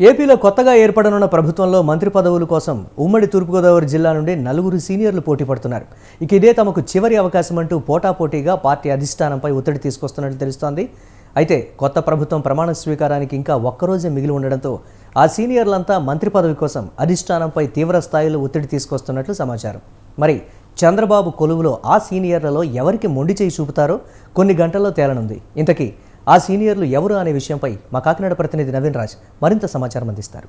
ఏపీలో కొత్తగా ఏర్పడనున్న ప్రభుత్వంలో మంత్రి పదవుల కోసం ఉమ్మడి తూర్పుగోదావరి జిల్లా నుండి నలుగురు సీనియర్లు పోటీ పడుతున్నారు. ఇక ఇదే తమకు చివరి అవకాశం అంటూ పోటాపోటీగా పార్టీ అధిష్టానంపై ఒత్తిడి తీసుకొస్తున్నట్లు తెలుస్తోంది. అయితే కొత్త ప్రభుత్వం ప్రమాణ స్వీకారానికి ఇంకా ఒక్కరోజే మిగిలి ఉండడంతో ఆ సీనియర్లంతా మంత్రి పదవి కోసం అధిష్టానంపై తీవ్ర స్థాయిలో ఒత్తిడి తీసుకొస్తున్నట్లు సమాచారం. మరి చంద్రబాబు కొలువులో ఆ సీనియర్లలో ఎవరికి మొండి చేయి చూపుతారో కొన్ని గంటల్లో తేలనుంది. ఇంతకీ ఆ సీనియర్లు ఎవరు అనే విషయంపై మా కాకినాడ ప్రతినిధి నవీన్ రాజ్ మరింత సమాచారం అందిస్తారు.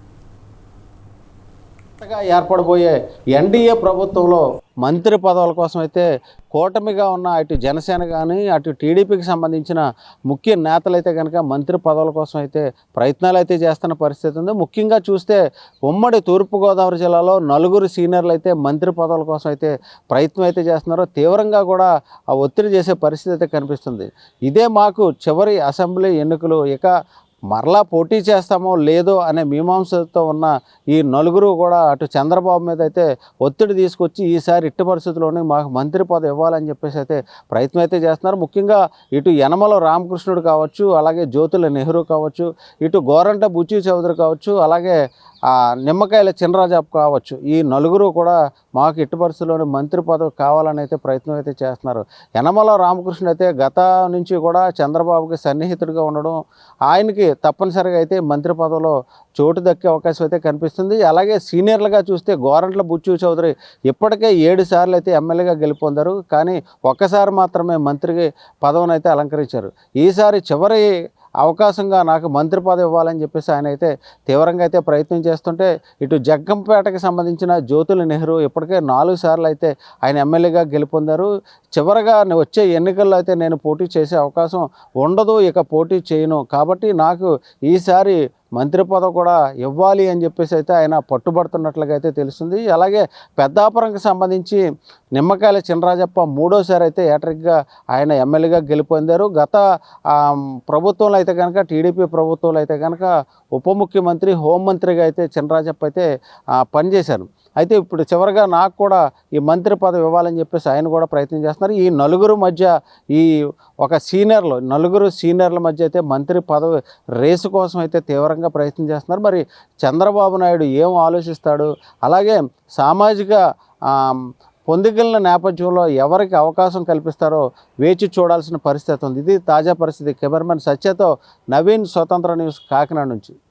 కొత్తగా ఏర్పడబోయే ఎన్డీఏ ప్రభుత్వంలో మంత్రి పదవుల కోసం అయితే కూటమిగా ఉన్న అటు జనసేన కానీ అటు టీడీపీకి సంబంధించిన ముఖ్య నేతలైతే కనుక మంత్రి పదవుల కోసం అయితే ప్రయత్నాలు అయితే చేస్తున్న పరిస్థితి ఉంది. ముఖ్యంగా చూస్తే ఉమ్మడి తూర్పుగోదావరి జిల్లాలో నలుగురు సీనియర్లు అయితే మంత్రి పదవుల కోసం అయితే ప్రయత్నం అయితే చేస్తున్నారు. తీవ్రంగా కూడా ఆ ఒత్తిడి చేసే పరిస్థితి అయితే కనిపిస్తుంది. ఇదే మాకు చివరి అసెంబ్లీ ఎన్నికలు. ఇక మరలా పోటీ చేస్తామో లేదో అనే మీమాంసతో ఉన్న ఈ నలుగురు కూడా అటు చంద్రబాబు మీద అయితే ఒత్తిడి తీసుకొచ్చి ఈసారి ఇట్టి పరిస్థితుల్లోనే మాకు మంత్రి పదవి ఇవ్వాలని చెప్పేసి అయితే ప్రయత్నం అయితే చేస్తున్నారు. ముఖ్యంగా ఇటు యనమల రామకృష్ణుడు కావచ్చు అలాగే జ్యోతుల నెహ్రూ కావచ్చు ఇటు గోరంట బుచ్చి చౌదరి కావచ్చు అలాగే నిమ్మకాయల చినరాజా కావచ్చు ఈ నలుగురు కూడా మాకు ఇట్టి మంత్రి పదవి కావాలని అయితే ప్రయత్నం అయితే చేస్తున్నారు. యనమల రామకృష్ణ అయితే గత నుంచి కూడా చంద్రబాబుకి సన్నిహితుడిగా ఉండడం ఆయనకి తప్పనిసరిగా అయితే మంత్రి పదవిలో చోటు దక్కే అవకాశం అయితే కనిపిస్తుంది. అలాగే సీనియర్లుగా చూస్తే గోరంట్ల బుచ్చు చౌదరి ఇప్పటికే ఏడు సార్లు అయితే ఎమ్మెల్యేగా గెలుపొందారు. కానీ ఒక్కసారి మాత్రమే మంత్రికి పదవిని అయితే అలంకరించారు. ఈసారి చివరి అవకాశంగా నాకు మంత్రి పదవి ఇవ్వాలని చెప్పేసి ఆయన అయితే తీవ్రంగా అయితే ప్రయత్నం చేస్తుంటే ఇటు జగ్గంపేటకి సంబంధించిన జ్యోతుల నెహ్రూ ఇప్పటికే నాలుగు సార్లు అయితే ఆయన ఎమ్మెల్యేగా గెలుపొందారు. చివరగా వచ్చే ఎన్నికల్లో అయితే నేను పోటీ చేసే అవకాశం ఉండదు ఇక పోటీ చేయను. కాబట్టి నాకు ఈసారి మంత్రి పదవి కూడా ఇవ్వాలి అని చెప్పేసి అయితే ఆయన పట్టుబడుతున్నట్లుగా అయితే తెలుస్తుంది. అలాగే పెద్దాపురంకి సంబంధించి నిమ్మకాయల చినరాజప్ప మూడోసారి అయితే ఏటరిగ్గా ఆయన ఎమ్మెల్యేగా గెలుపొందారు. గత ప్రభుత్వంలో అయితే కనుక టీడీపీ ప్రభుత్వంలో అయితే కనుక ఉప ముఖ్యమంత్రి హోంమంత్రిగా అయితే చినరాజప్ప అయితే పనిచేశారు. అయితే ఇప్పుడు చివరిగా నాకు కూడా ఈ మంత్రి పదవి ఇవ్వాలని చెప్పేసి ఆయన కూడా ప్రయత్నం చేస్తున్నారు. ఈ నలుగురు మధ్య ఈ ఒక సీనియర్లు నలుగురు సీనియర్ల మధ్య అయితే మంత్రి పదవి రేసు కోసం అయితే తీవ్రంగా ప్రయత్నం చేస్తున్నారు. మరి చంద్రబాబు నాయుడు ఏం ఆలోచిస్తాడు? అలాగే సామాజిక ఆ, పొందికల నేపథ్యంలో ఎవరికి అవకాశం కల్పిస్తారో వేచి చూడాల్సిన పరిస్థితి ఉంది. ఇది తాజా పరిస్థితి. కెమెరామెన్ సత్యతో నవీన్ స్వతంత్ర న్యూస్ కాకినాడ నుంచి.